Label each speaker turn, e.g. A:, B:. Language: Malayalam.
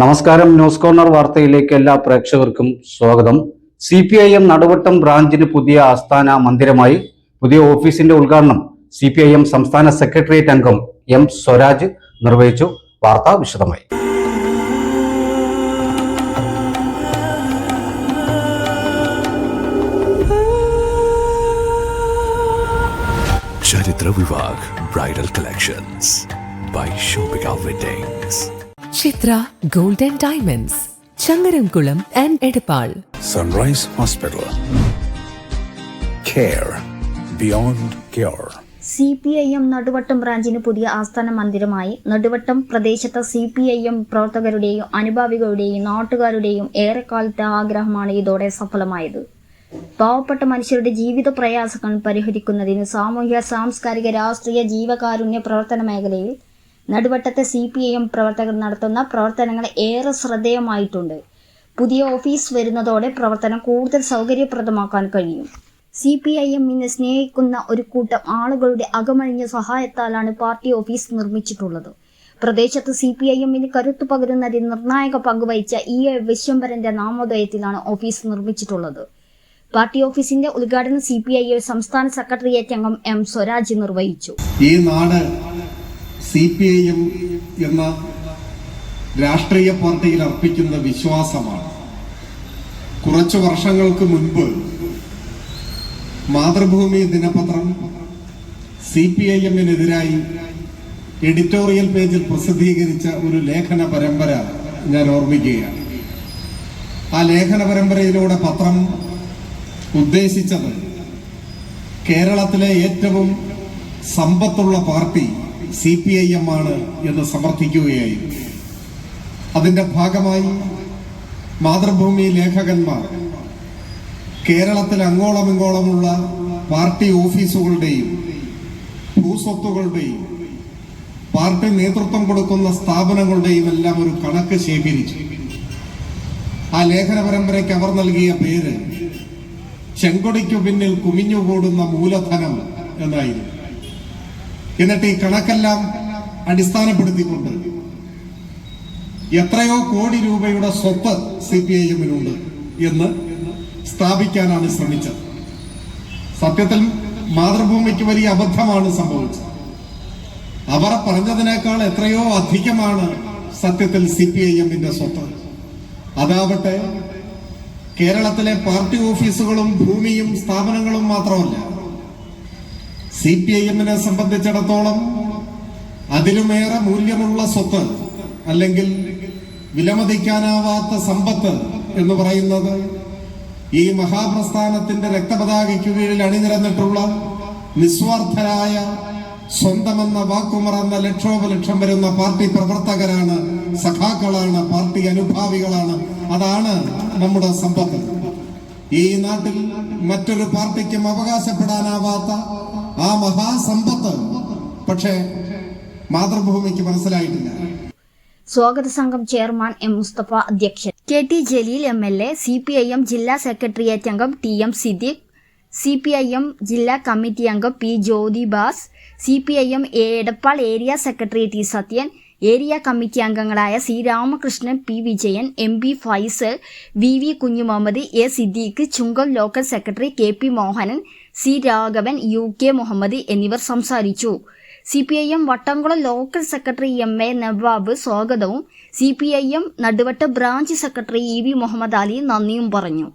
A: നമസ്കാരം ന്യൂസ് കോർണർ വാർത്തയിലേക്ക് എല്ലാ പ്രേക്ഷകർക്കും സ്വാഗതം. C P I M Naduvattam ബ്രാഞ്ചിന് പുതിയ ആസ്ഥാന മന്ദിരമായി പുതിയ ഓഫീസിന്റെ ഉദ്ഘാടനം സി പി ഐ എം സംസ്ഥാന സെക്രട്ടേറിയറ്റ് അംഗം എം സ്വരാജ് നിർവഹിച്ചു. വാർത്ത വിശദമായി.
B: ചരിത്ര വിഭാഗ് bridal collections by Shoppika weddings
C: Chithra Golden Diamonds Changaramkulam and Edappal.
B: Sunrise Hospital care beyond care
D: C P I M Naduvattam ബ്രാഞ്ചിന് പുതിയ ആസ്ഥാന മന്ദിരമായി നടുവട്ടം പ്രദേശത്തെ സി പി ഐ എം പ്രവർത്തകരുടെയും അനുഭാവികളുടെയും നാട്ടുകാരുടെയും ഏറെക്കാലത്തെ ആഗ്രഹമാണ് ഇതോടെ സഫലമായത്. പാവപ്പെട്ട മനുഷ്യരുടെ ജീവിത പ്രയാസങ്ങൾ പരിഹരിക്കുന്നതിന് സാമൂഹ്യ സാംസ്കാരിക രാഷ്ട്രീയ ജീവകാരുണ്യ പ്രവർത്തന മേഖലയിൽ നടുവട്ടത്തെ സി പി ഐ എം പ്രവർത്തകർ നടത്തുന്ന പ്രവർത്തനങ്ങൾ ഏറെ ശ്രദ്ധേയമായിട്ടുണ്ട്. പുതിയ ഓഫീസ് വരുന്നതോടെ പ്രവർത്തനം കൂടുതൽ സൗകര്യപ്രദമാക്കാൻ കഴിയും. സി പി ഐ എമ്മിനെ സ്നേഹിക്കുന്ന ഒരു കൂട്ടം ആളുകളുടെ അകമഴിഞ്ഞ സഹായത്താലാണ് പാർട്ടി ഓഫീസ് നിർമ്മിച്ചിട്ടുള്ളത്. പ്രദേശത്ത് സി പി ഐ എമ്മിന് കരുത്തു പകരുന്നതിൽ നിർണായക പങ്കുവഹിച്ച ഇ എ വിശ്വംഭരന്റെ നാമോദയത്തിലാണ് ഓഫീസ് നിർമ്മിച്ചിട്ടുള്ളത്. പാർട്ടി ഓഫീസിന്റെ ഉദ്ഘാടനം സി പി ഐ സംസ്ഥാന സെക്രട്ടേറിയറ്റ് അംഗം എം സ്വരാജ് നിർവഹിച്ചു.
E: ഈ നാട് സി പി ഐയും എന്ന രാഷ്ട്രീയ പാർട്ടിയിൽ അർപ്പിക്കുന്ന വിശ്വാസമാണ്. കുറച്ചു വർഷങ്ങൾക്ക് മുൻപ് മാതൃഭൂമി ദിനപത്രം സി പി ഐ എമ്മിനെതിരായി എഡിറ്റോറിയൽ പേജിൽ പ്രസിദ്ധീകരിച്ച ഒരു ലേഖന പരമ്പര ഞാൻ ഓർമ്മിക്കുകയാണ്. ആ ലേഖന പരമ്പരയിലൂടെ പത്രം ഉദ്ദേശിച്ചത് കേരളത്തിലെ ഏറ്റവും സമ്പത്തുള്ള party C P I M ആണ് എന്ന് സമർത്ഥിക്കുകയായിരുന്നു. അതിന്റെ ഭാഗമായി മാതൃഭൂമി ലേഖകന്മാർ കേരളത്തിൽ അങ്ങോളം ഇങ്ങോളമുള്ള പാർട്ടി ഓഫീസുകളുടെയും ഭൂസ്വത്തുകളുടെയും പാർട്ടി നേതൃത്വം കൊടുക്കുന്ന സ്ഥാപനങ്ങളുടെയും എല്ലാം ഒരു കണക്ക് ശേഖരിച്ചു. ആ ലേഖന പരമ്പരയ്ക്ക് അവർ നൽകിയ പേര് ചെങ്കൊടിക്കു പിന്നിൽ കുമിഞ്ഞുകൂടുന്ന മൂലധനം എന്നായിരുന്നു. എന്നിട്ട് ഈ കണക്കെല്ലാം അടിസ്ഥാനപ്പെടുത്തിക്കൊണ്ട് എത്രയോ കോടി രൂപയുടെ സ്വത്ത് സി പി ഐ എമ്മിനുണ്ട് എന്ന് സ്ഥാപിക്കാനാണ് ശ്രമിച്ചത്. സത്യത്തിൽ മാതൃഭൂമിക്ക് വലിയ അബദ്ധമാണ് സംഭവിച്ചത്. അവർ പറഞ്ഞതിനേക്കാൾ എത്രയോ അധികമാണ് സത്യത്തിൽ സി പി ഐ എമ്മിന്റെ സ്വത്ത്. അതാവട്ടെ കേരളത്തിലെ പാർട്ടി ഓഫീസുകളും ഭൂമിയും സ്ഥാപനങ്ങളും മാത്രമല്ല സി പി ഐ എമ്മിനെ സംബന്ധിച്ചിടത്തോളം അതിലുമേറെ മൂല്യമുള്ള സ്വത്ത് അല്ലെങ്കിൽ വിലമതിക്കാനാവാത്ത സമ്പത്ത് എന്ന് പറയുന്നത് ഈ മഹാപ്രസ്ഥാനത്തിന്റെ രക്തപതാകയ്ക്ക് കീഴിൽ അണിനിരന്നിട്ടുള്ള നിസ്വാർത്ഥരായ സ്വന്തമെന്ന വാക്കുമറന്ന ലക്ഷോപലക്ഷം വരുന്ന പാർട്ടി പ്രവർത്തകരാണ് സഖാക്കളാണ് പാർട്ടി അനുഭാവികളാണ്. അതാണ് നമ്മുടെ സമ്പത്ത്. ഈ നാട്ടിൽ മറ്റൊരു പാർട്ടിക്കും അവകാശപ്പെടാനാവാത്ത ആ മഹാസമ്പത്ത്. പക്ഷേ മാതൃഭൂമിക്ക് മനസ്സിലായിട്ടില്ല.
D: സ്വാഗത സംഘം ചെയർമാൻ എം മുസ്തഫ അധ്യക്ഷൻ. K T Jaleel M L A C P I M ജില്ലാ സെക്രട്ടേറിയറ്റ് അംഗം T M Siddique C P I M ജില്ലാ കമ്മിറ്റി അംഗം P Jyothibas C P I M Edappal area secretary T Sathyan area committee അംഗങ്ങളായ C Ramakrishnan P Vijayan M P Faisal V V Kunjumuhammed A Siddique Chungam local secretary K P Mohanan C Raghavan U K Muhammad എന്നിവർ സംസാരിച്ചു. C P I M Vattamkulam local secretary M A Nawab സ്വാഗതവും C P I M Naduvatta branch secretary E V Muhammad Ali നന്ദിയും പറഞ്ഞു.